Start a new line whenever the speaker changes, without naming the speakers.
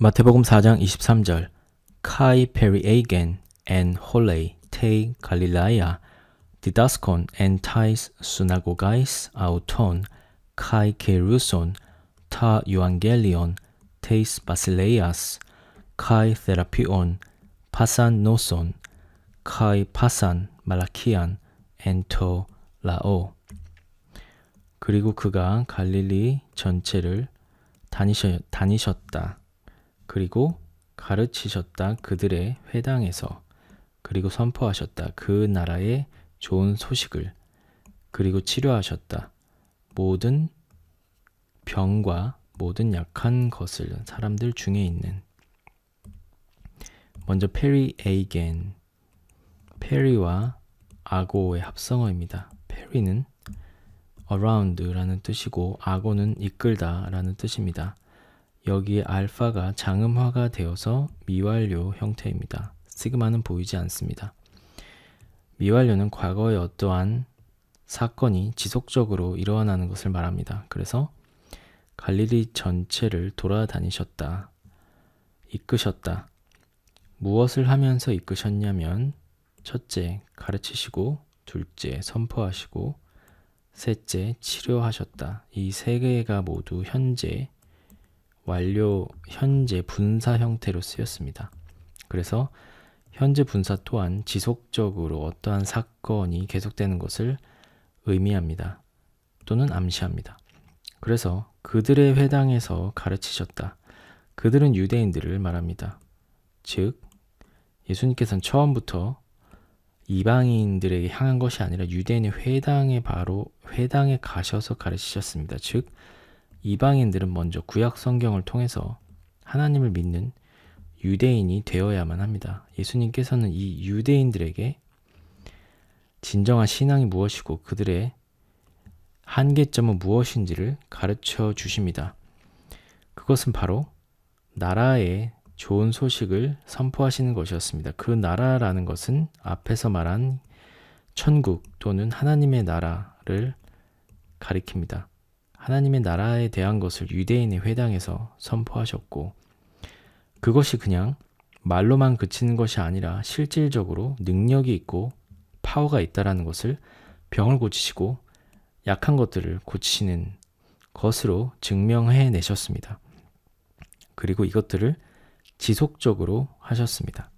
마태복음 4장 23절 Kai periagen en holei te Galilaia didaskon en tais synagogais auton kai keruson ta euangelion teis basileias kai therapion pasan noson kai pasan malakian en to 라오 그리고 그가 갈릴리 전체를 다니셔, 다니셨다. 그리고 가르치셨다. 그들의 회당에서 그리고 선포하셨다. 그 나라의 좋은 소식을 그리고 치료하셨다. 모든 병과 모든 약한 것을 사람들 중에 있는 먼저 페리 에이겐 페리와 아고의 합성어입니다. 페리는 around라는 뜻이고 아고는 이끌다라는 뜻입니다. 여기에 알파가 장음화가 되어서 미완료 형태입니다. 시그마는 보이지 않습니다. 미완료는 과거의 어떠한 사건이 지속적으로 일어나는 것을 말합니다. 그래서 갈릴리 전체를 돌아다니셨다. 이끄셨다. 무엇을 하면서 이끄셨냐면 첫째, 가르치시고 둘째, 선포하시고 셋째, 치료하셨다. 이 세 개가 모두 현재 완료 현재 분사 형태로 쓰였습니다. 그래서 현재 분사 또한 지속적으로 어떠한 사건이 계속되는 것을 의미합니다. 또는 암시합니다. 그래서 그들의 회당에서 가르치셨다. 그들은 유대인들을 말합니다. 즉, 예수님께서는 처음부터 이방인들에게 향한 것이 아니라 유대인의 회당에 바로 회당에 가셔서 가르치셨습니다. 즉 이방인들은 먼저 구약 성경을 통해서 하나님을 믿는 유대인이 되어야만 합니다. 예수님께서는 이 유대인들에게 진정한 신앙이 무엇이고 그들의 한계점은 무엇인지를 가르쳐 주십니다. 그것은 바로 나라의 좋은 소식을 선포하시는 것이었습니다. 그 나라라는 것은 앞에서 말한 천국 또는 하나님의 나라를 가리킵니다. 하나님의 나라에 대한 것을 유대인의 회당에서 선포하셨고 그것이 그냥 말로만 그치는 것이 아니라 실질적으로 능력이 있고 파워가 있다라는 것을 병을 고치시고 약한 것들을 고치시는 것으로 증명해 내셨습니다. 그리고 이것들을 지속적으로 하셨습니다.